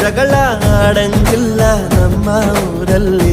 ಜಗಳ ಆಡಂಗಿಲ್ಲ ನಮ್ಮ ಊರಲ್ಲಿ